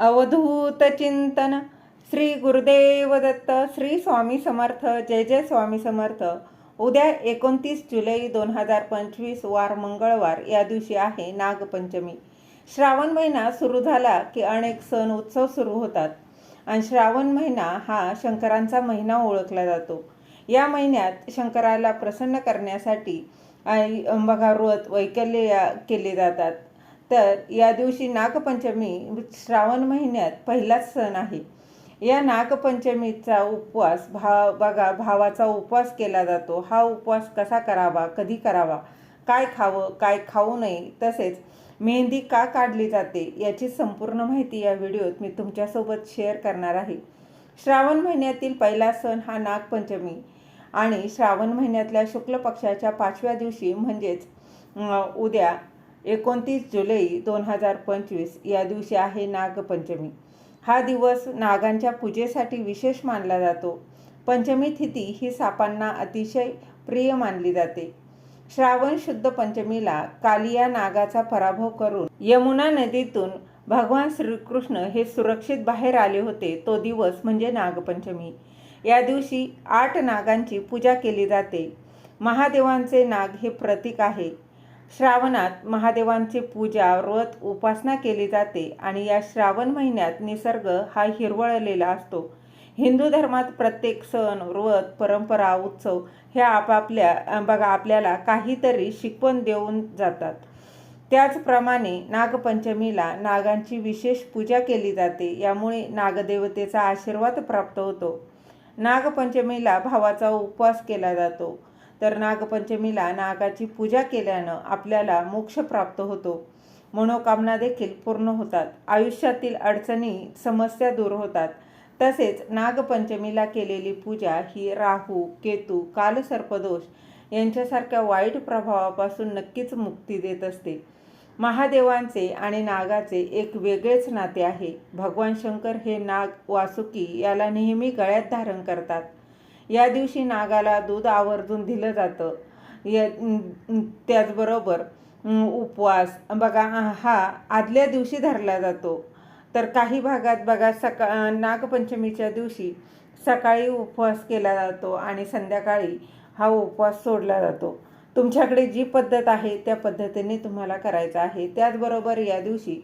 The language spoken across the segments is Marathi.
अवधूत चिंतन. श्री गुरुदेव दत्त श्री स्वामी समर्थ जय जय स्वामी समर्थ. उद्या एकोणतीस जुलै दोन हजार पंचवीस वार मंगळवार या दिवशी आहे नागपंचमी. श्रावण महिना सुरू झाला की अनेक सण उत्सव सुरू होतात. आणि श्रावण महिना हा शंकरांचा महिना ओळखला जातो. या महिन्यात शंकराला प्रसन्न करण्यासाठी आई बघा व्रत वैकल्य या- केले जातात. तर या दिवशी नागपंचमी श्रावण महिन्यात पहिलाच सण आहे. या नागपंचमीचा उपवास भाव बघा भावाचा उपवास केला जातो. हा उपवास कसा करावा कधी करावा काय खावं काय खाऊ नये तसेच मेहंदी का काढली जाते याची संपूर्ण माहिती या व्हिडिओत मी तुमच्यासोबत शेअर करणार आहे. श्रावण महिन्यातील पहिला सण हा नागपंचमी आणि श्रावण महिन्यातल्या शुक्ल पक्षाच्या पाचव्या दिवशी म्हणजेच उद्या एकोणतीस जुलै दोन हजार पंचवीस या दिवशी आहे नागपंचमी. हा दिवस नागांच्या पूजेसाठी विशेष मानला जातो. पंचमी तिथी ही सापांना अतिशय प्रिय मानली जाते. श्रावण शुद्ध पंचमीला कालिया नागाचा पराभव करून यमुना नदीतून भगवान श्रीकृष्ण हे सुरक्षित बाहेर आले होते तो दिवस म्हणजे नागपंचमी. या दिवशी आठ नागांची पूजा केली जाते. महादेवांचे नाग हे प्रतीक आहे. श्रावणात महादेवांची पूजा व्रत उपासना केली जाते आणि या श्रावण महिन्यात निसर्ग हा हिरवळलेला असतो. हिंदू धर्मात प्रत्येक सण व्रत परंपरा उत्सव हे आपापल्या बघा आपल्याला काहीतरी शिकवण देऊन जातात. त्याचप्रमाणे नागपंचमीला नागांची विशेष पूजा केली जाते. यामुळे नागदेवतेचा आशीर्वाद प्राप्त होतो. नागपंचमीला भावाचा उपवास केला जातो. तर नागपंचमीला नागाची पूजा केल्यानं आपल्याला मोक्ष प्राप्त होतो. मनोकामना देखील पूर्ण होतात. आयुष्यातील अडचणी समस्या दूर होतात. तसेच नागपंचमीला केलेली पूजा ही राहू केतू कालसर्पदोष यांच्यासारख्या वाईट प्रभावापासून नक्कीच मुक्ती देत असते. महादेवांचे आणि नागाचे एक वेगळेच नाते आहे. भगवान शंकर हे नाग वासुकी याला नेहमी गळ्यात धारण करतात. या दिवशी नागाला दूध आवर्जून दिलं जातं. या त्याचबरोबर उपवास बघा हा आदल्या दिवशी धरला जातो. तर काही भागात बघा सका नागपंचमीच्या दिवशी सकाळी उपवास केला जातो आणि संध्याकाळी हा उपवास सोडला जातो. तुमच्याकडे जी पद्धत आहे त्या पद्धतीने तुम्हाला करायचं आहे. त्याचबरोबर या दिवशी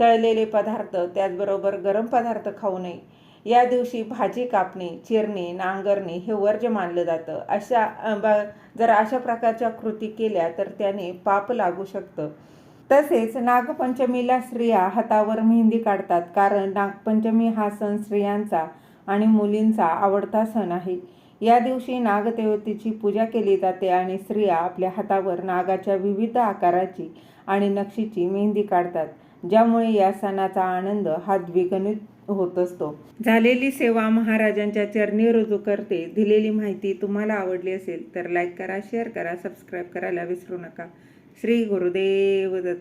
तळलेले पदार्थ त्याचबरोबर गरम पदार्थ खाऊ नये. या दिवशी भाजी कापणे चिरणे नांगरणे हे वर्ज्य मानलं जातं. अशा ब- जर अशा प्रकारच्या कृती केल्या तर त्याने पाप लागू शकतं. तसेच नागपंचमीला स्त्रिया हातावर मेहंदी काढतात कारण नागपंचमी हा सण स्त्रियांचा आणि मुलींचा आवडता सण आहे. या दिवशी नागदेवतेची पूजा केली जाते आणि स्त्रिया आपल्या हातावर नागाच्या विविध आकाराची आणि नक्षीची मेहंदी काढतात ज्यामुळे या सणाचा आनंद हा द्विगणित होत असतो झालेली सेवा महाराजांच्या चरणी रुजू करते. दिलेली माहिती तुम्हाला आवडली असेल तर लाईक करा शेअर करा सबस्क्राईब करायला विसरू नका. श्री गुरुदेव दत्त.